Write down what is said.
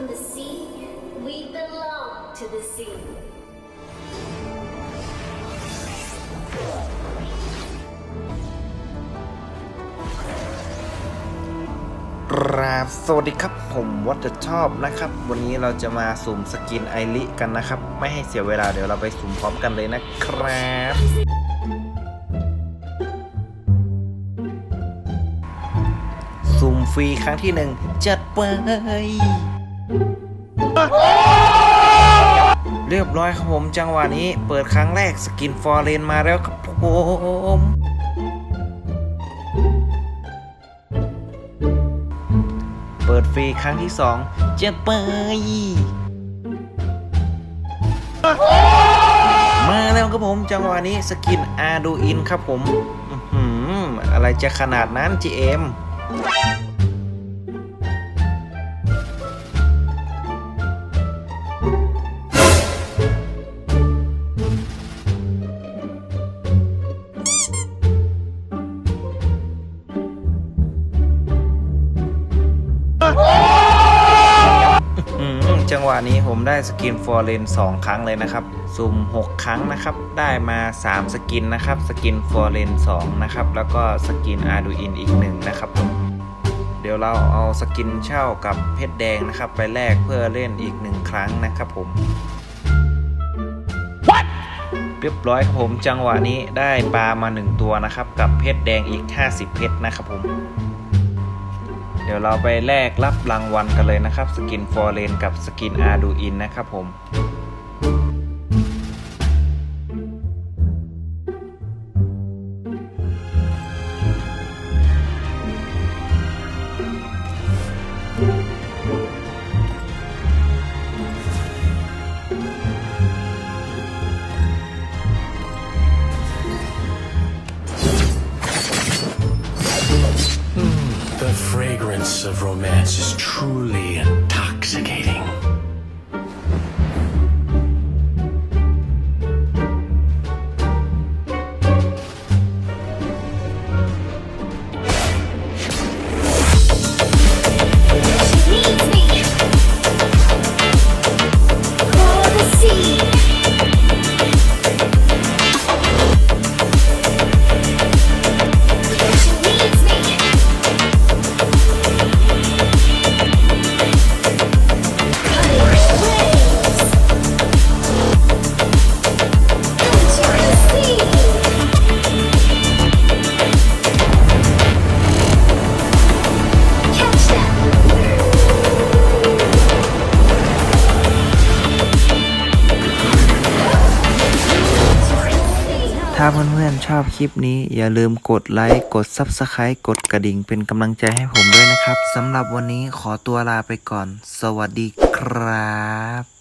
from the sea, we belong to the sea. รับสวัสดีครับผมวัดจะชอบนะครับ วันนี้เราจะมาสุ่มสกินไอริกันนะครับ ไม่ให้เสียเวลาเดี๋ยวเราไปสุ่มพร้อมกันเลยนะครับสุ่มฟรีครั้งที่หนึ่งจัดไป เรียบร้อยครับผมจังหวะนี้เปิดครั้งแรกสกินฟอร์เรนมาแล้วครับผมเปิดฟรีครั้งที่สองจะไปมาแล้วครับผมจังหวะนี้สกินอาดูอินครับผมอะไรจะขนาดนั้น GM อืม จังหวะนี้ผมได้สกินฟอร์เรน2ครั้งเลยนะครับ สุ่ม 6 ครั้งนะครับ ได้มา 3 สกินนะครับ สกินฟอร์เรน2นะครับ แล้วก็สกินอาร์ดูอินอีกหนึ่งนะครับผมเดี๋ยวเราเอาสกินเช่ากับเพชรแดงนะครับ ไปแลกเพื่อเล่นอีกหนึ่งครั้งนะครับผมเรียบร้อยครับผมจังหวะนี้ได้ปลามา 1 ตัวนะครับ กับเพชรแดงอีก 50 เพชรนะครับผมเดี๋ยวเราไปแลกรับรางวัลกันเลยนะครับ สกินฟอร์เรนกับสกินอาร์ดูอินนะครับผม fragrance of romance is truly intoxicating. เพื่อนๆชอบคลิปนี้ อย่าลืมกดไลค์ กด Subscribe กดกระดิ่งเป็นกำลังใจให้ผมด้วยนะครับสำหรับวันนี้ขอตัวลาไปก่อน สวัสดีครับ